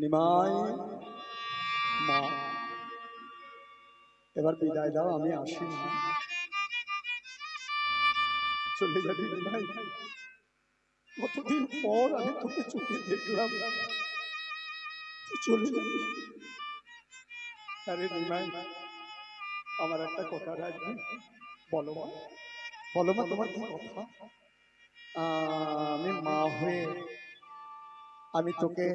নিমাই মা। এবার বিদায় দাও, আমি আসি চলে যাবি নিমাই। কতদিন পর আমি তোকে চোখে দেখলাম। চলে যাবি। আরে নিমাই, আমার একটা কথা রাখবি। বলো মা বলো মা, তোমার কি কথা? আমি মা হয়ে আমি তোকে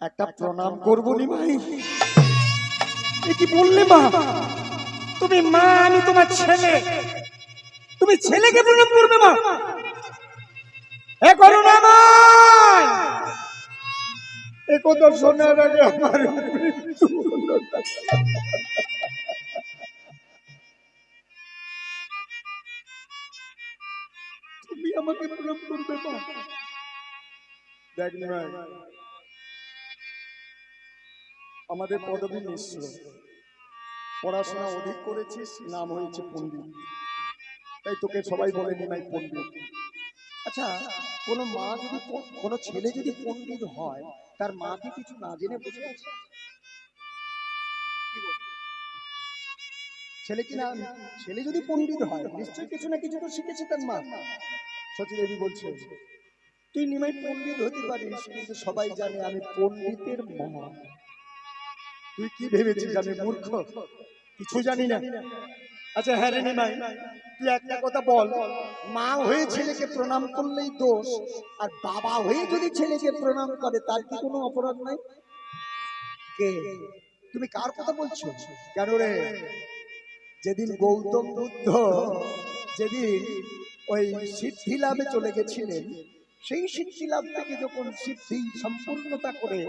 একটা প্রণাম করব নি ভাই? এ কি বললে মা? তুমি মা আমি তোমার ছেলে। তুমি ছেলেকে প্রণাম করবে মা? এ করুণা মা! এ কথা শোনার আগে আমার তুমি আমাকে প্রণাম করবে মা? দেখ নিমাই আমাদের পদবী মিশ্র। পড়াশোনা অধিক করেছিস, নাম হয়েছে পণ্ডিত। তাই তোকে সবাই বলে নিমাই পণ্ডিত। আচ্ছা কোনো মা যদি কোনো ছেলে যদি পণ্ডিত হয়, তার মাকে কিছু না জেনে বসে আছে? ছেলে কি না, ছেলে যদি পণ্ডিত হয়, নিশ্চয়ই কিছু না কিছু তো শিখেছে তার মা। সচি দেবী বলছে, তুই নিমাই পণ্ডিত হতে পারিস, কিন্তু সবাই জানে আমি পণ্ডিতের মা। তুই কি ভেবেছিস আমি মূর্খ? কিছু জানি না। আচ্ছা হ্যাঁ রে নিমাই তুই একটা কথা বল। মা হয়ে ছেলেকে প্রণাম করলেই দোষ, আর বাবা হয়ে যদি ছেলেকে প্রণাম করে, তার কি কোনো অপরাধ নাই? কে? তুমি কার কথা বলছো? কেন রে? যেদিন গৌতম বুদ্ধ, যেদিন ওই সিদ্ধি লাভে চলে গেছিলেন সেই সিদ্ধি লাভ থেকে যখন সিদ্ধি সম্পূর্ণতা করে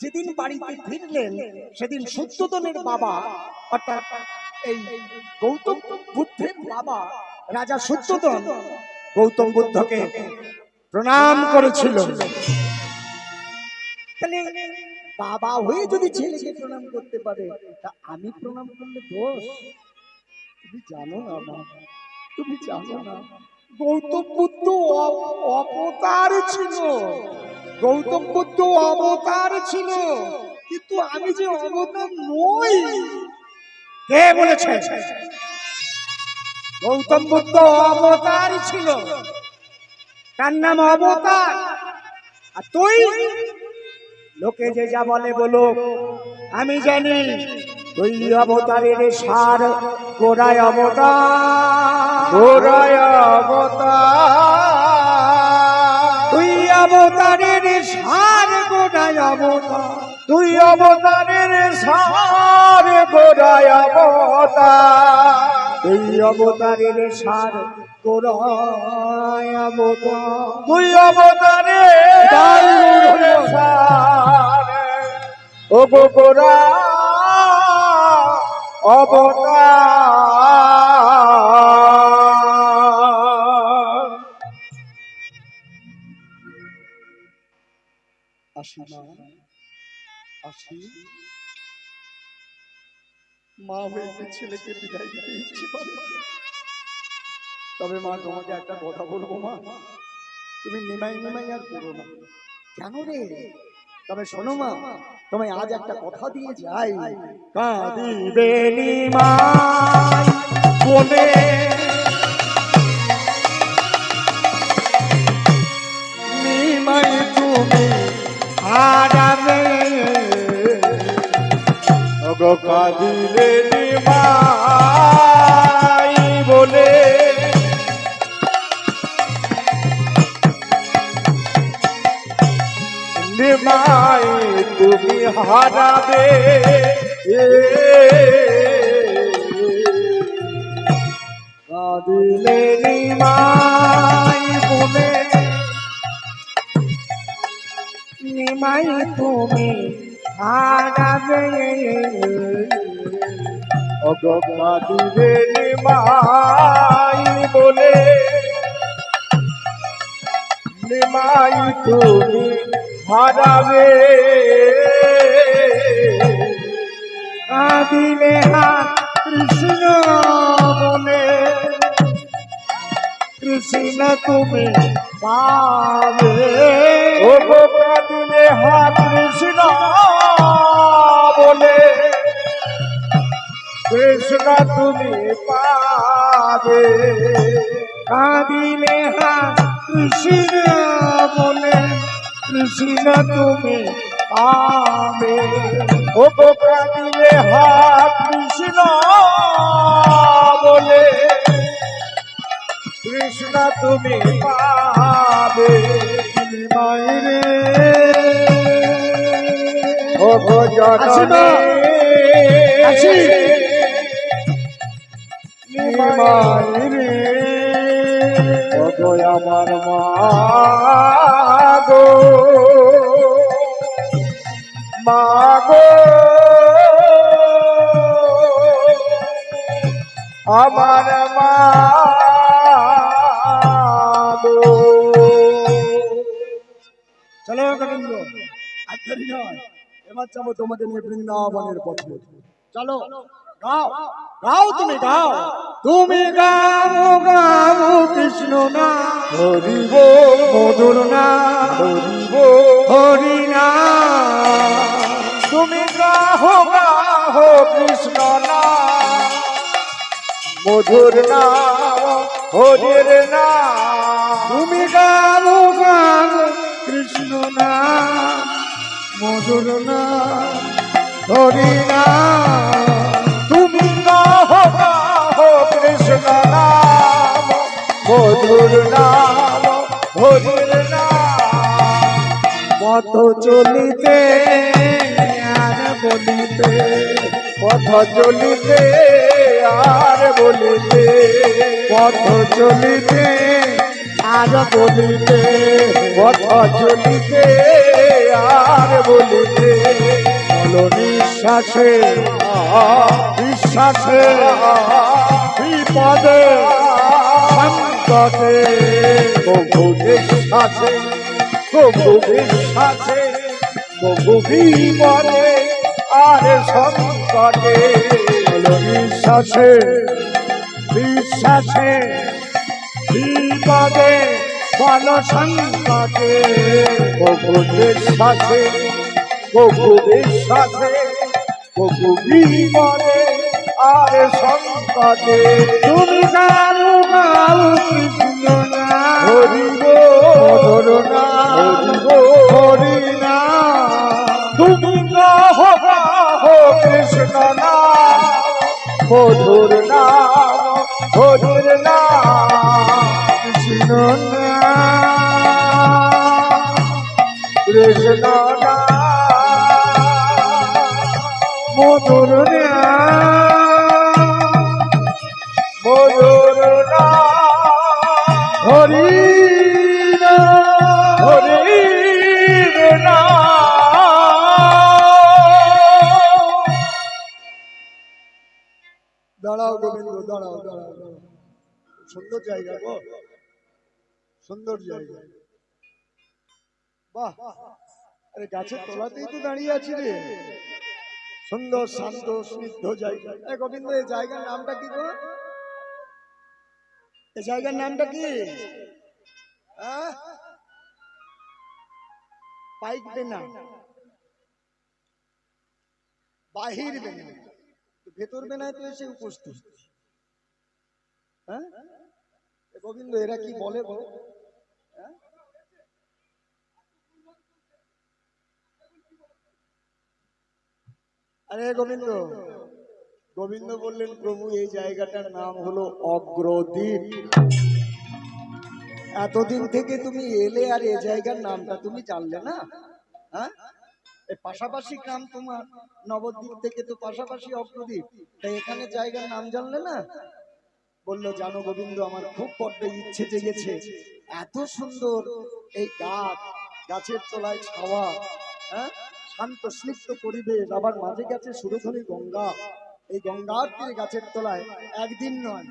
যেদিন বাড়িতে ফিরলেন, সেদিন সত্যদনের বাবা, অর্থাৎ এই গৌতম বুদ্ধের বাবা, রাজা সত্যদন গৌতম বুদ্ধকে প্রণাম করেছিল। বাবা হয়ে যদি ছেলেকে প্রণাম করতে পারে, তা আমি প্রণাম করলে দোষ? তুমি জানো না তুমি জানো না। গৌতম বুদ্ধ অবতার ছিল। গৌতম বুদ্ধ অবতার ছিল। কিন্তু আমি যে অবতার নই, কে বলেছে? গৌতম বুদ্ধ অবতার ছিল। তার নাম অবতার। আর তুই? লোকে যে যা বলে বলো আমি জানি। তুই অবতারের সার গোড়ায় অবতার। তুই অবতারের সার গোড়ায় অবতার। তুই অবতারের সার গোড়ায় অবতার। তুই অবতারের সার গোড়ায় অবতার। তুই অবতারের সার। ও গো গোড়া অবতার আসি আসি মা হয়ে ছেলেকে বিদায় দিতে ইচ্ছে তবে মা তোমাকে একটা কথা বলব মা তুমি নিমাই নিমাই আর করো না কেন রে তবে শোনো মা তোমায় আজ একটা কথা দিয়ে যাই। কাঁদিবে বলে। তুমি কাঁদিলে নিমাই নিমাই তুমি হারাবে। কাঁদিলে নিমাই বলে নিমাই তুমি হারাবে। কাঁদিলে নিমাই বলে নিমাই তুমি হারাবে। কাঁদিলে হা কৃষ্ণ বলে কৃষ্ণ তুমি পাবে। ও গো কাঁদিলে হা কৃষ্ণ বলে কৃষ্ণ তুমি পাবে। কাঁদিলে হা কৃষ্ণ কৃষ্ণ তুমি পাবে। ও গো কাঁদিলে হাত কৃষ্ণ বলে। কৃষ্ণ তুমি পাবে মায়েরে ও গো আসি মা। জননী আসি। নিমাই রে ও আমার মা। গো মা গো আমার মা চলো গোবিন্দ আর নয় এবার যাব তোমাদের নিয়ে বৃন্দাবনের পথে। চলো। গাও গাও তুমি গাও তুমি গাও গাও কৃষ্ণ না। হরিব মধুর না। হরিব হরি না। তুমি গাহ গাহ কৃষ্ণ না। মধুর না হরির না। তুমি গাও গাও কৃষ্ণ না। মধুর না হরি না। হরির পথ চলিতে আর বলিতে, পথ চলিতে আর বলিতে, পথ চলিতে আর বলিতে, পথ চলিতে আর বলিতে। বলো নিঃশ্বাসে বিশ্বাসে বিপদে সংকটে প্রভু বিশ্বাসে প্রভু বিশ্বাসে প্রভু বিপদে আর সংকটে বলো নিঃশ্বাসে বিশ্বাসে বিপদে বল সংকটে, প্রভু বিশ্বাসে প্রভু বিশ্বাসে প্রভু বিপদে আর সংকটে তুমি গাও গাও কৃষ্ণ না। হরিব না হরিব হরি না। তুমি গাহ কৃষ্ণ নাম মধুর হরির নাম। কৃষ্ণ না। কৃষ্ণ নাম মধুর না সুন্দর জায়গা গো। সুন্দর জায়গা। বাহ। আরে গাছের তলাতেই তো দাঁড়িয়ে আছি রে। সুন্দর, শান্ত, স্নিগ্ধ জায়গা। এ গোবিন্দ এই জায়গার নামটা কি গো? এই জায়গার নামটা কি? পাইক বেনা বাহির বেনা ভেতর বেনায় তো এসে উপস্থিত। হ্যাঁ? এ গোবিন্দ, এরা কি বলে গো হ্যাঁ? আরে গোবিন্দ গোবিন্দ বললেন, প্রভু, এই জায়গাটার নাম হলো অগ্রদ্বীপ। এতদিন থেকে তুমি এলে আর এই জায়গার নামটা তুমি জানলে না হ্যাঁ? পাশাপাশি গ্রাম তোমার, নবদ্বীপ থেকে তো পাশাপাশি অগ্রদ্বীপ। তাই এখানে জায়গার নাম জানলে না? বলল, জানো গোবিন্দ, আমার খুব বড্ড ইচ্ছে জেগেছে। এত সুন্দর এই গাছ, গাছের তলায় ছাওয়া হ্যাঁ? শান্ত স্নিগ্ধ পরিবেশ, আবার মাঝে গেছে সুরধনী গঙ্গা। এই গঙ্গার তীরে গাছের তলায় একদিন নয়,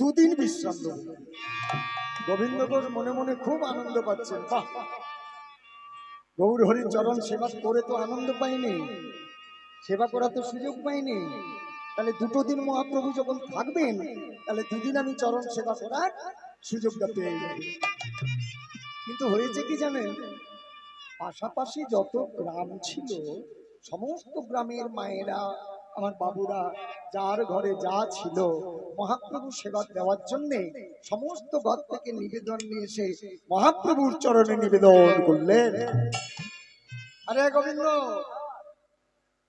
দুদিন বিশ্রাম নেব গোবিন্দ ঘোষ মনে মনে খুব আনন্দ পাচ্ছেন। বাহ! গৌর হরির চরণ সেবা করে তো আনন্দ পাইনি সেবা করার তো সুযোগ পাইনি তাহলে দুটো দিন মহাপ্রভু যখন থাকবেন, তাহলে দুদিন আমি চরণ সেবা করার সুযোগটা পেয়ে যাব। কিন্তু হয়েছে কি জানেন? পাশাপাশি যত গ্রাম ছিল, সমস্ত গ্রামের মায়েরা, আমার বাবুরা, যার ঘরে যা ছিল, মহাপ্রভু সেবা দেওয়ার জন্যে সমস্ত ঘর থেকে নিবেদন নিয়ে এসে মহাপ্রভুর চরণে নিবেদন করলেন। আরে গোবিন্দ,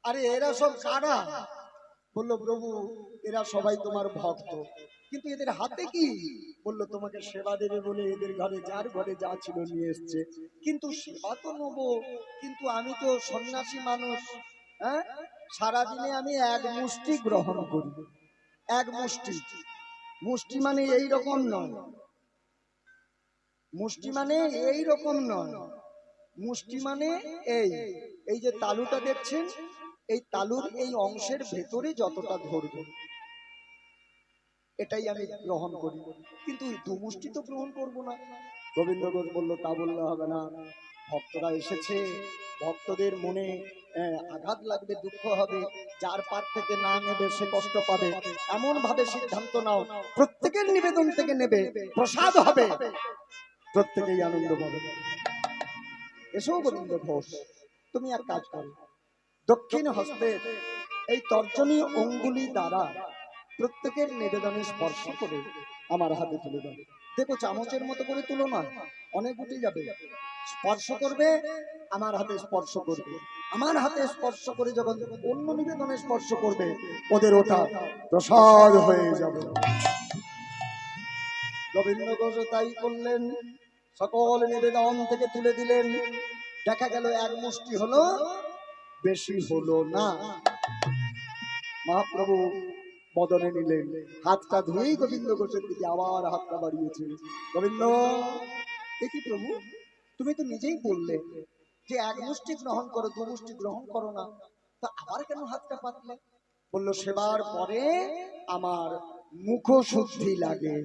আরে এরা সব কারা? বলল, প্রভু, এরা সবাই তোমার ভক্ত। কিন্তু এদের হাতে কি? বলল, তোমাকে সেবা দেবে বলে এদের ঘরে, যার ঘরে যা ছিল নিয়ে এসছে। কিন্তু সেবা তো নেব, কিন্তু আমি তো সন্ন্যাসী মানুষ হ্যাঁ? সারাদিনে আমি এক মুষ্টি গ্রহণ করি। এক মুষ্টি। মুষ্টি মানে এই রকম নয়। মুষ্টি মানে এই রকম নয়। মুষ্টি মানে এই। এই যে তালুটা দেখছেন এই তালুর এই অংশের ভেতরে যতটা ধরবে, এটাই আমি গ্রহণ করি। কিন্তু এই দু তো গ্রহণ করব না। গোবিন্দ ঘোষ বলল, তা বললে হবে না। ভক্তরা এসেছে। ভক্তদের মনে আঘাত লাগবে, দুঃখ হবে। যার পার থেকে না নেবে, সে কষ্ট পাবে। এমন ভাবে সিদ্ধান্ত নাও। প্রত্যেকের নিবেদন থেকে নেবে। প্রসাদ হবে। প্রত্যেকেই আনন্দ পাবে। এসো গোবিন্দ ঘোষ, তুমি এক কাজ করো। দক্ষিণ হস্তে এই তর্জনী অঙ্গুলি দ্বারা প্রত্যেকের নিবেদনে স্পর্শ করে আমার হাতে তুলে দাও দেখো, চামচের মতো করে তুলো না অনেক উঠে যাবে। স্পর্শ করবে, আমার হাতে স্পর্শ করবে। আমার হাতে স্পর্শ করে যখন অন্য নিবেদনে স্পর্শ করবে, ওদের ওটা প্রসাদ হয়ে যাবে। গোবিন্দ ঘোষ তাই করলেন, সকল নিবেদন থেকে তুলে দিলেন। দেখা গেল, এক মুষ্টি হলো বেশি হলো না। মহাপ্রভু বদনে নিলেন। হাতটা ধুয়েই গোবিন্দ ঘোষের দিকে আবার হাতটা বাড়িয়েছে। গোবিন্দ কি প্রভু? তুমি তো নিজেই বললে যে এক মুষ্টি গ্রহণ করো, দু মুষ্টি গ্রহণ করো না। তা আবার কেন হাতটা পাতলে? বলল, সেবার পরে আমার মুখ শুদ্ধি লাগে।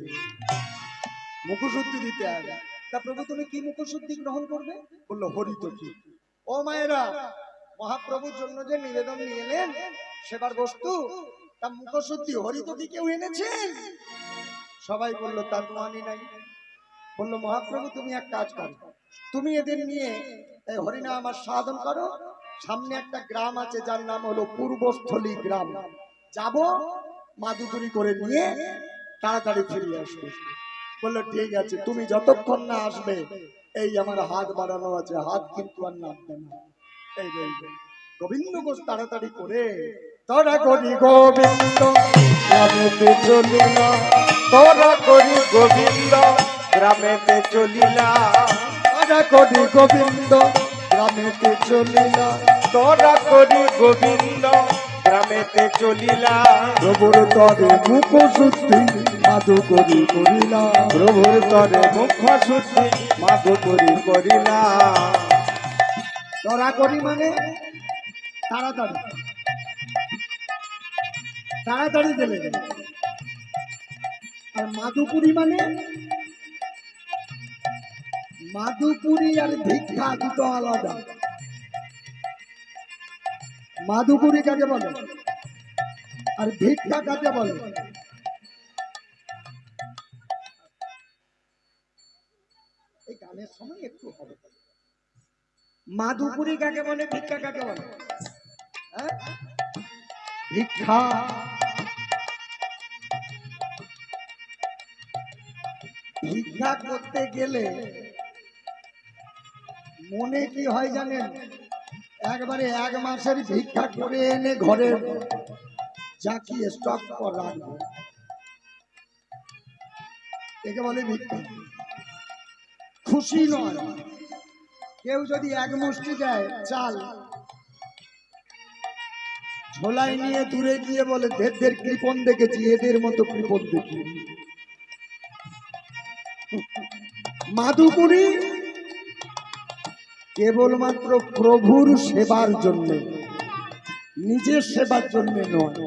মুখ শুদ্ধি দিতে হবে। তা প্রভু, তুমি কি মুখ শুদ্ধি গ্রহণ করবে? বলল, হরিত কি? ও মায়েরা মহাপ্রভুর জন্য যে নিবেদন নিয়ে এলেন সেবার বস্তু, তা মুখ শুদ্ধি হরিত কি কেউ এনেছেন সবাই বলল, তার আনি নাই। বলল, মহাপ্রভু, তুমি এক কাজ করো। তুমি এদের নিয়ে এই হরিনাম আমার সাধন করো। সামনে একটা গ্রাম আছে, যার নাম হলো পূর্বস্থলী গ্রাম। যাব মাদুগুরি করে নিয়ে তাড়াতাড়ি ফিরে আসবে। বলল, ঠিক আছে, তুমি যতক্ষণ না আসবে, এই আমার হাত বাড়ানো আছে। হাত কিন্তু আর নামবে না। এই গোবিন্দ ঘোষ তাড়াতাড়ি করে তোরা করি গোবিন্দ গ্রামেতে চলিলা। তোরা করি গোবিন্দ গ্রামেতে চলিলা। তোরা করি গোবিন্দ গ্রামেতে চলিলা। তোরা করি গোবিন্দ গ্রামেতে চলিলা। প্রভুর তরে মুখ শুদ্ধি মাধু করি করিলা। প্রভুর তরে মুখ শুদ্ধি মাধু করি করিলা। তোরা করি মানে? তাড়াতাড়ি। তাড়াতাড়ি দিলে আর মাধুপুরি মানে? মাধুপুরি আর ভিক্ষা দুটো আলাদা। মাধুপুরি কাকে বলে? আর ভিক্ষা কাকে বলে? মাধুপুরি কাকে বলে, ভিক্ষা কাকে বলে? হ্যাঁ? ভিক্ষা। ভিক্ষা করতে গেলে মনে কি হয় জানেন? একবারে এক মাসের ভিক্ষা করে এনে ঘরে জাকিয়ে স্টক করে একে বলে ভিক্ষা। খুশি নয়। কেউ যদি এক মুষ্টি দেয়, চাল। ঝোলাই নিয়ে দূরে গিয়ে বলে, দেবদের কৃপন দেখেছি, এদের মতো কৃপন দেখি। মাধুপুরী কেবলমাত্র প্রভুর সেবার জন্য, নিজের সেবার জন্য নয়,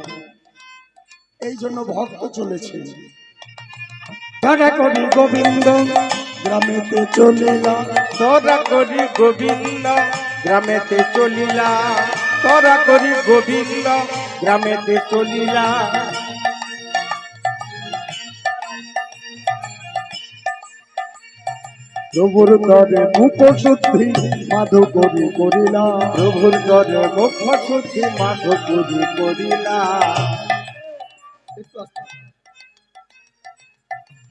এই জন্য ভক্ত চলেছে। গোবিন্দ গ্রামেতে চলিলা। তোরা করি গোবিন্দ গ্রামেতে চলিলা। তোরা করি গোবিন্দ গ্রামেতে চলিলা। প্রভুর তরে মুখ শুদ্ধি মাধু করি করিলা। প্রভুর দরে মুখ শুদ্ধি মাধুরী করিলা।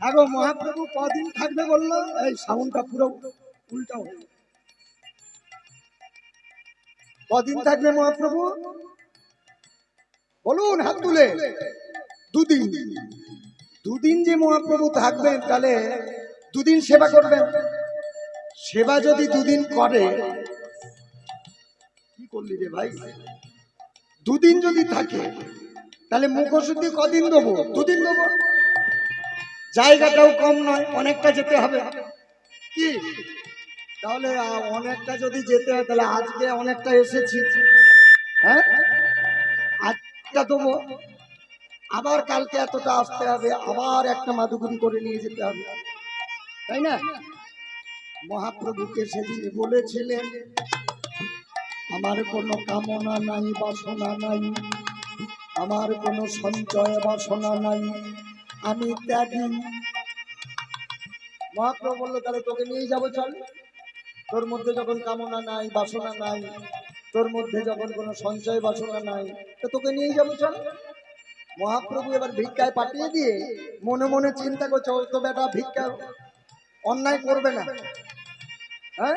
একটু আস্তে। হ্যাঁ গো মহাপ্রভু কদিন থাকবে বলল, এই সাউন্ডটা পুরো উল্টা কদিন থাকবে মহাপ্রভু? বলুন হাত তুলে। দুদিন। দুদিন যে মহাপ্রভু থাকবেন, তাহলে দুদিন সেবা করবেন। সেবা যদি দুদিন করে, কি করলি রে ভাই? দুদিন যদি থাকে, তাহলে মুখশুদ্ধি কদিন দেবো? দুদিন দেবো? জায়গাটাও কম নয়, অনেকটা যেতে হবে। কি? তাহলে অনেকটা যদি যেতে হয়, তাহলে আজকে অনেকটা এসেছি। হ্যাঁ? আজটা দেবো। আবার কালকে এতটা আসতে হবে, আবার একটা মাদুগুরি করে নিয়ে যেতে হবে। তাই না? মহাপ্রভুকে সেদিন বলেছিলেন, আমার কোনো কামনা নাই, বাসনা নাই। আমার কোনো সঞ্চয়, বাসনা নাই। আমি ত্যাগী মহাপ্রভু বলল, তাহলে তোকে নিয়ে যাব, চল। তোর মধ্যে যখন কামনা নাই, বাসনা নাই, তোর মধ্যে যখন কোনো সঞ্চয় বাসনা নাই, তো তোকে নিয়ে যাব, চল। মহাপ্রভু এবার ভিক্ষায় পাঠিয়ে দিয়ে মনে মনে চিন্তা করছে ও তো বেটা ভিক্ষা, অন্যায় করবে না। হ্যাঁ?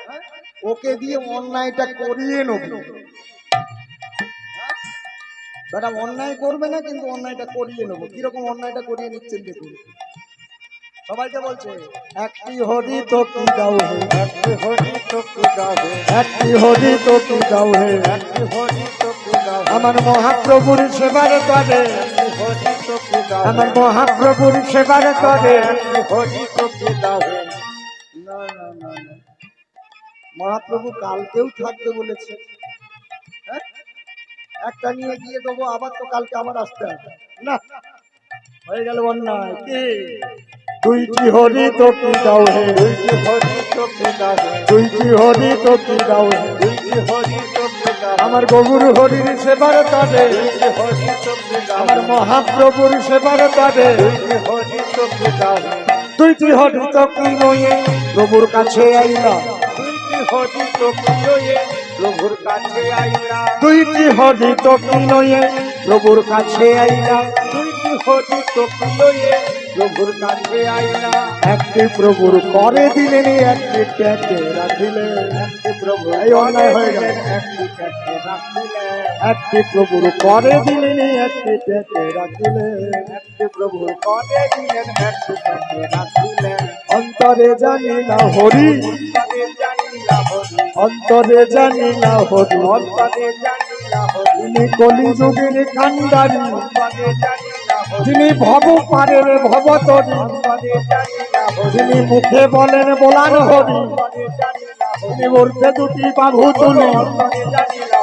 ওকে দিয়ে অন্যায়টা করিয়ে নেব। বেটা অন্যায় করবে না কিন্তু অন্যায়টা করিয়ে নেব। কীরকম অন্যায়টা করিয়ে নিচ্ছেন দেখুন। সবাইকে বলছে একটি হরি তো কি দাও হে? একটি হরি তো কি গাবে একটি হরি তো কি দাও হে? একটি হরি তো কি গাবে আমার মহাপ্রভুর সেবার করে হরি তো কি গাবে আমার মহাপ্রভুর সেবার করে একটি হরি তো কি গাবে না না না না। মহাপ্রভু কালকেও থাকতে বলেছে? একটা নিয়ে গিয়ে দেবো আবার তো কালকে আমার আসতে হবে। না। হয়ে গেল অন্যায়। কি? দুইটি হরি তো কি দাও হে। দুইটি হরি তো কি গাবে দুইটি হরি তো কি দাও হে। দুইটি হরি তো কি গাবে আমার গবুর হরির সেবার করে দুইটি হরি তো কি আমার মহাপ্রভুর সেবার করে দুইটি হরি তো কি গাবে দুইটি হরি তো কি নয়ে প্রভুর কাছে আইলা দুইটি হরি তো কি প্রভুর কাছে আইলা। দুইটি হরি তো কি নয়ে প্রভুর কাছে আইলা। দুইটি হরি তো কি লয়ে প্রভুর কাছে আইলা। একটি প্রভুর করে দিলেন একটি ট্যাকে রাখিলে একটি প্রভু অন্যায় হয়ে গেল। একটি কাছে রাখিলে একটি প্রভুর করে দিলেন একটি ট্যাকে রাখিলে একটি প্রভু করে দিলেন একটি কাছে রাখিলেন। অন্তরে জানি না হরি অন্তরে জানি না হরি অন্তরে হরি তিনি কলিযুগের কান্ডারি অন্তরে যিনি ভব পারের ভবতরী অন্তরে যিনি মুখে বলেন বলান হরি অন্তরে তিনি বলতে দুটি বাহু তুলি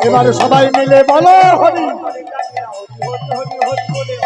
এবার সবাই মিলে বলো হরি। হরি হরি বলে।